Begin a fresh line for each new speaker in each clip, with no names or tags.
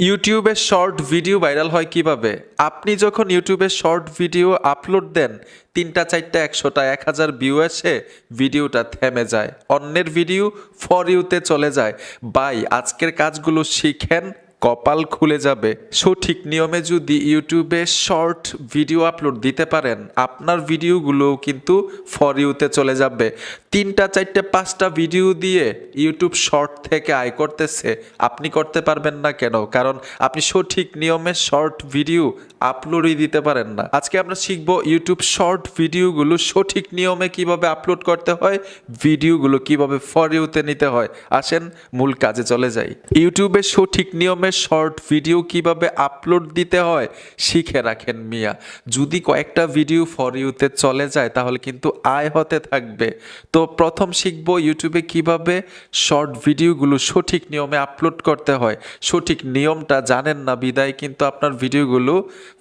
ইউটিউবে short video viral হয় কীভাবে? আপনি যখন ইউটিউবে শর্ট ভিডিও আপলোড দেন, তিনটা, চারটা, একশোটা, এক হাজার ভিউ এসে ভিডিওটা থেমে যায়। অন্যের ভিডিও ফর ইউতে চলে যায়। বাই আজকের কাজগুলো শিখেন কপাল খুলে যাবে। সঠিক নিয়মে যদি ইউটিউবে শর্ট ভিডিও আপলোড দিতে পারেন, আপনার ভিডিওগুলো কিন্তু ফর ইউতে চলে যাবে। তিনটা, চারটে, পাঁচটা ভিডিও দিয়ে ইউটিউব শর্ট থেকে আয় করতেছে। আপনি করতে পারবেন না কেন? কারণ আপনি সঠিক নিয়মে শর্ট ভিডিও আপলোডই দিতে পারেন না। আজকে আমরা শিখব ইউটিউব শর্ট ভিডিওগুলো সঠিক নিয়মে কীভাবে আপলোড করতে হয়, ভিডিওগুলো কীভাবে ফর ইউতে নিতে হয়। আসেন, মূল কাজে চলে যাই। ইউটিউবে সঠিক নিয়মে শর্ট ভিডিও কীভাবে আপলোড দিতে হয়, শিখে রাখেন মিয়া। যদি কয়েকটা ভিডিও ফর ইউতে চলে যায়, তাহলে কিন্তু আয় হতে থাকবে। তো প্রথম শিখব ইউটিউবে কীভাবে শর্ট ভিডিওগুলো সঠিক নিয়মে আপলোড করতে হয়। সঠিক নিয়মটা জানেন না, বিদায়। কিন্তু আপনার ভিডিওগুলো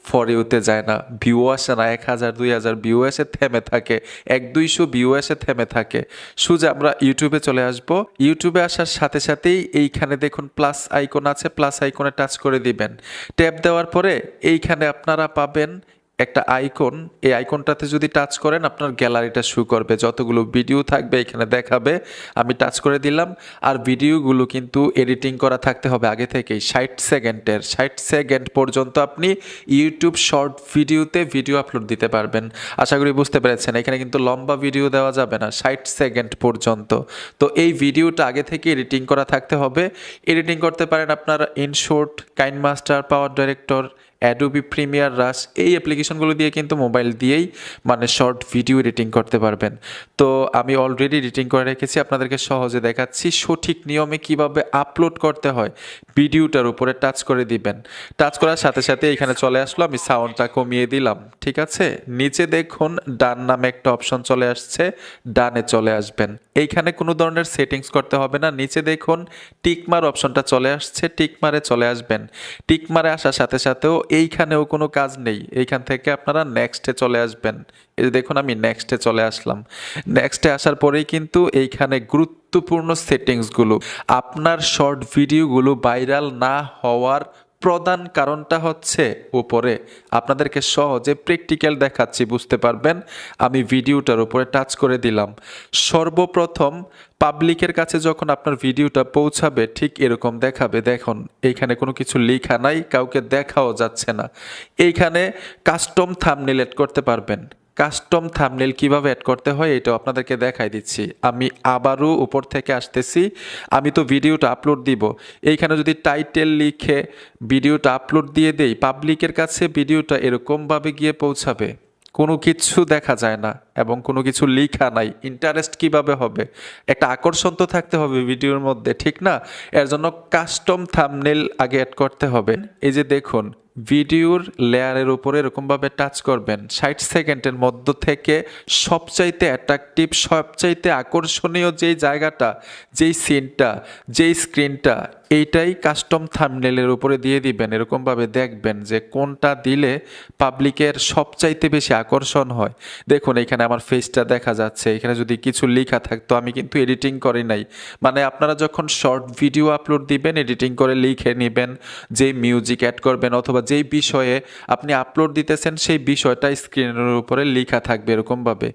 ফর ইউতে যায় না। ভিউ আসে না, এক হাজার, দুই হাজার ভিউ এসে থেমে থাকে। এক দুইশো ভিউ এসে থেমে থাকে। সুজা, আমরা ইউটিউবে চলে আসব। ইউটিউবে আসার সাথে সাথেই এইখানে দেখুন প্লাস আইকন আছে প্লাস আইকনে টাচ করে দিবেন। ট্যাপ দেওয়ার পরে এইখানে আপনারা পাবেন একটা আইকন, এই আইকনটাতে যদি টাচ করেন আপনার গ্যালারিটা শু করবে। যতগুলো ভিডিও থাকবে এখানে দেখাবে। আমি টাচ করে দিলাম। আর ভিডিওগুলো কিন্তু এডিটিং করা থাকতে হবে আগে থেকেই। ষাট সেকেন্ডের, ষাট সেকেন্ড পর্যন্ত আপনি ইউটিউব শর্ট ভিডিওতে ভিডিও আপলোড দিতে পারবেন। আশা করি বুঝতে পেরেছেন। এখানে কিন্তু লম্বা ভিডিও দেওয়া যাবে না, ষাট সেকেন্ড পর্যন্ত। তো এই ভিডিওটা আগে থেকে এডিটিং করা থাকতে হবে। এডিটিং করতে পারেন আপনার InShot, Kine Master, Power Director Adobe Premiere Rush এই অ্যাপ্লিকেশনগুলো দিয়ে কিন্তু মোবাইল দিয়েই মানে শর্ট ভিডিও এডিটিং করতে পারবেন। তো আমি অলরেডি এডিটিং করে রেখেছি, আপনাদেরকে সহজে দেখাচ্ছি সঠিক নিয়মে কীভাবে আপলোড করতে হয়। ভিডিওটার উপরে টাচ করে দিবেন। টাচ করার সাথে সাথে এখানে চলে আসলো, আমি সাউন্ডটা কমিয়ে দিলাম, ঠিক আছে? নিচে দেখুন, ডান নামে একটা অপশন চলে আসছে, ডানে চলে আসবেন। এইখানে কোনো ধরনের সেটিংস করতে হবে না, নিচে দেখুন টিকমার অপশনটা চলে আসছে টিকমারে চলে আসবেন। টিকমারে আসার সাথে সাথেও এইখানেও কোনো কাজ নেই। এইখান থেকে আপনারা নেক্সটে চলে আসবেন। এই দেখুন, আমি নেক্সটে চলে আসলাম। নেক্সটে আসার পরেই কিন্তু এইখানে গুরুত্বপূর্ণ সেটিংসগুলো আপনার শর্ট ভিডিওগুলো ভাইরাল না হওয়ার প্রধান কারণটা হচ্ছে উপরে। আপনাদেরকে সহজে প্র্যাকটিক্যাল দেখাচ্ছি, বুঝতে পারবেন? আমি ভিডিওটার উপরে টাচ করে দিলাম। সর্বপ্রথম পাবলিকের কাছে যখন আপনার ভিডিওটা পৌঁছাবে, ঠিক এরকম দেখাবে। দেখুন, এইখানে কোনো কিছু লেখা নাই, কাউকে দেখাও যাচ্ছে না। এইখানে কাস্টম থামনেল এড করতে পারবেন। কাস্টম থামনেল কীভাবে অ্যাড করতে হয়, এটাও আপনাদেরকে দেখাই দিচ্ছি। আমি আবারও উপর থেকে আসতেছি। আমি তো ভিডিওটা আপলোড দিব। এইখানে যদি টাইটেল লিখে ভিডিওটা আপলোড দিয়ে দেই পাবলিকের কাছে ভিডিওটা এরকমভাবে গিয়ে পৌঁছাবে। কোনো কিছু দেখা যায় না। এবং কোনো কিছু লেখা নাই। ইন্টারেস্ট কীভাবে হবে? একটা আকর্ষণ তো থাকতে হবে ভিডিওর মধ্যে, ঠিক না? এর জন্য কাস্টম থামনেল আগে অ্যাড করতে হবে। এই যে দেখুন, ভিডিওর লেয়ারের উপরে এরকমভাবে টাচ করবেন। ষাট সেকেন্ডের মধ্য থেকে সবচাইতে অ্যাট্রাকটিভ সবচাইতে আকর্ষণীয় যেই জায়গাটা, যেই সিনটা যেই স্ক্রিনটা এইটাই কাস্টম থামনেলের উপরে দিয়ে দিবেন। এরকমভাবে দেখবেন যে কোনটা দিলে পাবলিকের সবচাইতে বেশি আকর্ষণ হয়। দেখুন, এখানে আমার ফেসটা দেখা যাচ্ছে, এখানে যদি কিছু লেখা থাকতো, আমি কিন্তু এডিটিং করি নাই। মানে আপনারা যখন শর্ট ভিডিও আপলোড দিবেন এডিটিং করে লিখে নেবেন যে মিউজিক অ্যাড করবেন অথবা যেই বিষয়ে আপনি আপলোড দিতেছেন, সেই বিষয়টা স্ক্রিনের উপরে লেখা থাকবে এরকমভাবে।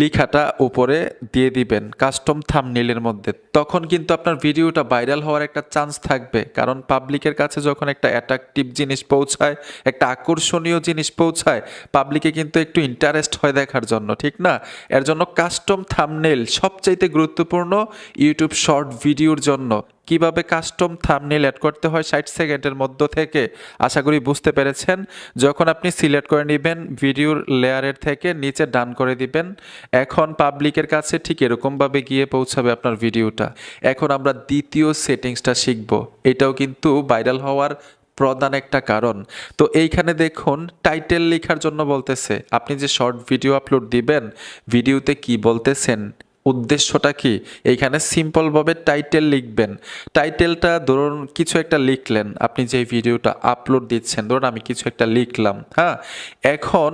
লেখাটা উপরে দিয়ে দিবেন কাস্টম থামনেলের মধ্যে। তখন কিন্তু আপনার ভিডিওটা ভাইরাল হওয়ার একটা চান্স থাকবে, কারণ পাবলিকের কাছে যখন একটা অ্যাট্রাকটিভ জিনিস পৌঁছায়, একটা আকর্ষণীয় জিনিস পৌঁছায় পাবলিকে কিন্তু একটু ইন্টারেস্ট হয় দেখার জন্য, ঠিক না? এর জন্য কাস্টম থামনেল সবচাইতে গুরুত্বপূর্ণ ইউটিউব শর্ট ভিডিওর জন্য। কীভাবে কাস্টম থামনেল অ্যাড করতে হয় ষাট সেকেন্ডের মধ্য থেকে? আশা করি বুঝতে পেরেছেন। যখন আপনি সিলেক্ট করে নেবেন ভিডিওর লেয়ারের থেকে নিচে ডান করে দিবেন। এখন পাবলিকের কাছে ঠিক এরকমভাবে গিয়ে পৌঁছাবে আপনার ভিডিওটা এখন আমরা দ্বিতীয় সেটিংসটা শিখব। এটাও কিন্তু ভাইরাল হওয়ার প্রধান একটা কারণ। তো এইখানে দেখুন টাইটেল লেখার জন্য বলতেছে, আপনি যে শর্ট ভিডিও আপলোড দিবেন ভিডিওতে কি বলতেছেন, উদ্দেশ্যটা কি? এইখানে সিম্পলভাবে টাইটেল লিখবেন। টাইটেলটা ধরুন, কিছু একটা লিখলেন, আপনি যে ভিডিওটা আপলোড দিচ্ছেন, ধরুন আমি কিছু একটা লিখলাম হ্যাঁ? এখন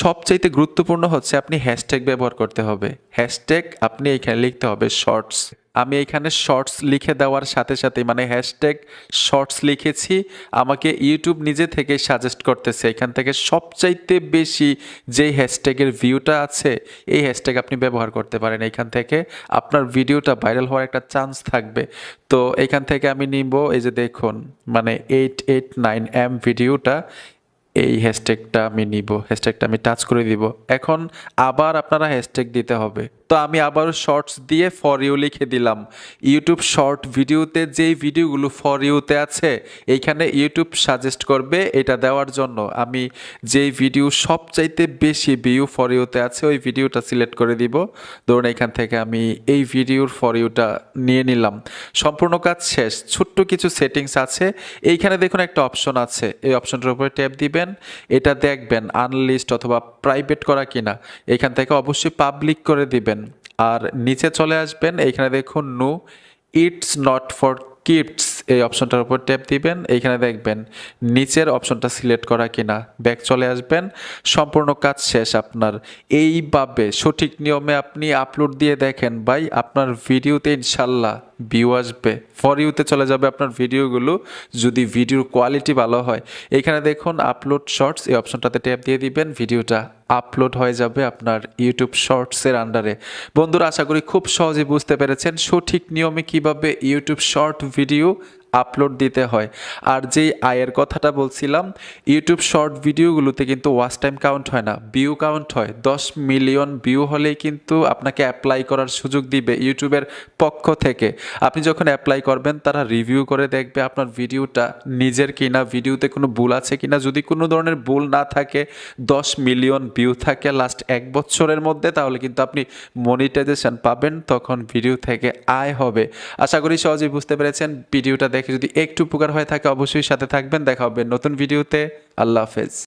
সবচাইতে গুরুত্বপূর্ণ হচ্ছে, আপনি হ্যাশট্যাগ ব্যবহার করতে হবে। হ্যাশট্যাগ আপনি এখানে লিখতে হবে শর্টস আমি এখানে শর্টস লিখে দেওয়ার সাথে সাথে মানে হ্যাশট্যাগ শর্টস লিখেছি। আমাকে ইউটিউব নিজে থেকে সাজেস্ট করতেছে, এখান থেকে সবচাইতে বেশি যেই হ্যাশট্যাগের ভিউটা আছে, এই হ্যাশট্যাগ আপনি ব্যবহার করতে পারেন এখান থেকে। আপনার ভিডিওটা ভাইরাল হওয়ার একটা চান্স থাকবে। তো এখান থেকে আমি নিব, এই যে দেখুন মানে এইট এইট নাইন এম ভিডিওটা, এই হ্যাশট্যাগটা আমি নিব হ্যাশট্যাগটা আমি টাচ করে দিব। এখন আবার আপনারা হ্যাশট্যাগ দিতে হবে। তো আমি আবারও শর্টস দিয়ে ফর ইউ লিখে দিলাম। ইউটিউব শর্ট ভিডিওতে যেই ভিডিওগুলো ফর ইউতে আছে এইখানে ইউটিউব সাজেস্ট করবে এটা দেওয়ার জন্য। আমি যেই ভিডিও সবচাইতে বেশি ভিউ ফর ইউতে আছে, ওই ভিডিওটা সিলেক্ট করে দিব। ধরুন এখান থেকে আমি এই ভিডিওর ফর ইউটা নিয়ে নিলাম। সম্পূর্ণ কাজ শেষ। ছোট্ট কিছু সেটিংস আছে। এইখানে দেখুন একটা অপশন আছে। এই অপশনটার উপরে ট্যাপ দিবেন। এটা দেখবেন আনলিস্ট অথবা প্রাইভেট করা কিনা। এখান থেকে অবশ্যই পাবলিক করে দিবেন। আর নিচে চলে আসবেন, এইখানে দেখুন no it's not for kids এই অপশনটার উপর ট্যাপ দিবেন, এইখানে দেখবেন নিচের অপশনটা সিলেক্ট করা কিনা ব্যাক চলে আসবেন, সম্পূর্ণ কাজ শেষ আপনার। এইভাবে সঠিক নিয়মে আপনি আপলোড দিয়ে দেখেন ভাই, আপনার ভিডিওতে ইনশাল্লাহ ভিউ আসবে। ফর ইউতে চলে যাবে আপনার ভিডিওগুলো যদি ভিডিওর কোয়ালিটি ভালো হয়, এখানে দেখুন আপলোড শর্টস এই অপশনটাতে ট্যাপ দিয়ে দিবেন ভিডিওটা আপলোড হয়ে যাবে আপনার ইউটিউব শর্টসের আন্ডারে বন্ধুরা, আশা করি খুব সহজে বুঝতে পেরেছেন সঠিক নিয়মে কীভাবে ইউটিউব শর্ট ভিডিও আপলোড দিতে হয়। আর যেই আয়ের কথাটা বলছিলাম ইউটিউব শর্ট ভিডিওগুলোতে কিন্তু ওয়াচ টাইম কাউন্ট হয় না ভিউ কাউন্ট হয়। দশ মিলিয়ন ভিউ হলেই কিন্তু আপনাকে অ্যাপ্লাই করার সুযোগ দিবে ইউটিউবের পক্ষ থেকে। আপনি যখন অ্যাপ্লাই করবেন, তারা রিভিউ করে দেখবে আপনার ভিডিওটা নিজের কিনা ভিডিওতে কোনো ভুল আছে কিনা। যদি কোনো ধরনের ভুল না থাকে, দশ মিলিয়ন ভিউ থাকে লাস্ট এক বছরের মধ্যে, তাহলে কিন্তু আপনি মনিটাইজেশন পাবেন, তখন ভিডিও থেকে আয় হবে। আশা করি সহজেই বুঝতে পেরেছেন ভিডিওটা যদি একটু উপকার হয়ে থাকে অবশ্যই সাথে থাকবেন। দেখা হবে নতুন ভিডিওতে। আল্লাহ হাফেজ।